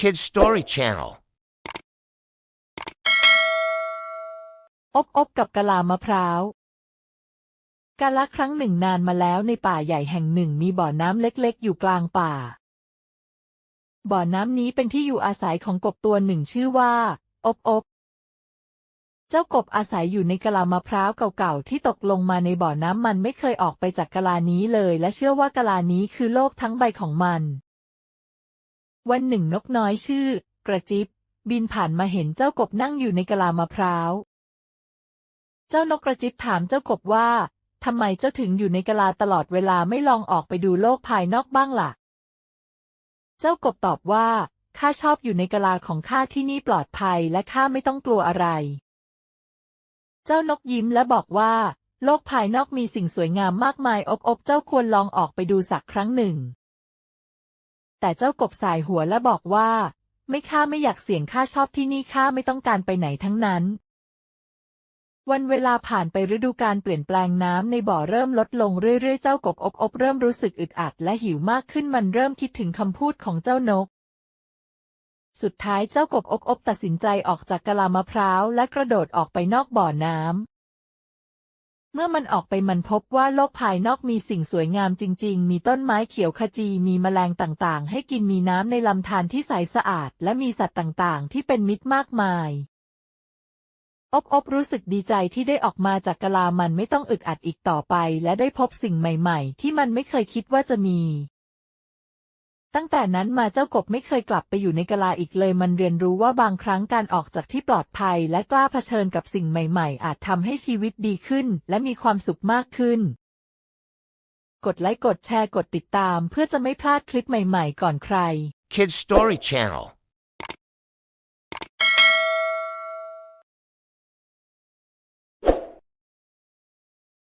Kids Story Channel. อบอบกับกะลามะพร้าว กาละครั้งหนึ่งนานมาแล้วในป่าใหญ่แห่งหนึ่งมีบ่อน้ำเล็กๆ อยู่กลางป่า บ่อน้ำนี้เป็นที่อยู่อาศัยของกบตัวหนึ่งชื่อว่า อบอบ เจ้ากบอาศัยอยู่ในกะลามะพร้าวเก่าๆที่ตกลงมาในบ่อน้ำมันไม่เคยออกไปจากกะลานี้เลย และเชื่อว่ากะลานี้คือโลกทั้งใบของมัน วันหนึ่งนกน้อยชื่อ กระจิบ บินผ่านมาเห็นเจ้ากบนั่งอยู่ในกะลามะพร้าว เจ้านกกระจิบถามเจ้ากบว่าทำไมเจ้าถึงอยู่ในกะลาตลอดเวลาไม่ลองออกไปดูโลกภายนอกบ้างล่ะ เจ้ากบตอบว่าข้าชอบอยู่ในกะลาของข้าที่นี่ปลอดภัยและข้าไม่ต้องกลัวอะไร เจ้านกยิ้มและบอกว่า โลกภายนอกมีสิ่งสวยงามมากมายอบอบเจ้าควรลองออกไปดูสักครั้งหนึ่ง แต่เจ้ากบสายหัวและบอกว่า ไม่ข้าไม่อยากเสี่ยงข้าชอบที่นี่ข้าไม่ต้องการไปไหนทั้งนั้น วันเวลาผ่านไปฤดูการเปลี่ยนแปลงน้ำในบ่อเริ่มลดลงเรื่อยๆ เจ้ากบอบอบเริ่มรู้สึกอึดอัดและหิวมากขึ้นมันเริ่มคิดถึงคำพูดของเจ้านก สุดท้ายเจ้ากบอบอบตัดสินใจออกจากกะลามะพร้าวและกระโดดออกไปนอกบ่อน้ำ เมื่อมันออกไปมันพบว่าโลกภายนอกมีสิ่งสวยงามจริง ๆ มีต้นไม้เขียวขจี มีแมลงต่างๆ ให้กินมีน้ำในลำธารที่ใสสะอาด และมีสัตว์ต่างๆ ที่เป็นมิตรมากมาย อบอบรู้สึกดีใจที่ได้ออกมาจากกะลามันไม่ต้องอึดอัดอีกต่อไป และได้พบสิ่งใหม่ ๆ ที่มันไม่เคยคิดว่าจะมี ตั้งแต่นั้นมาเจ้ากบไม่เคยกลับไปอยู่ในกะลาอีกเลย มันเรียนรู้ว่าบางครั้งการออกจากที่ปลอดภัย และกล้าเผชิญกับสิ่งใหม่ ๆ อาจทำให้ชีวิตดีขึ้น และมีความสุขมากขึ้น กดไลค์กดแชร์กดติดตาม เพื่อจะไม่พลาดคลิปใหม่ ๆ ก่อนใคร Kids Story Channel.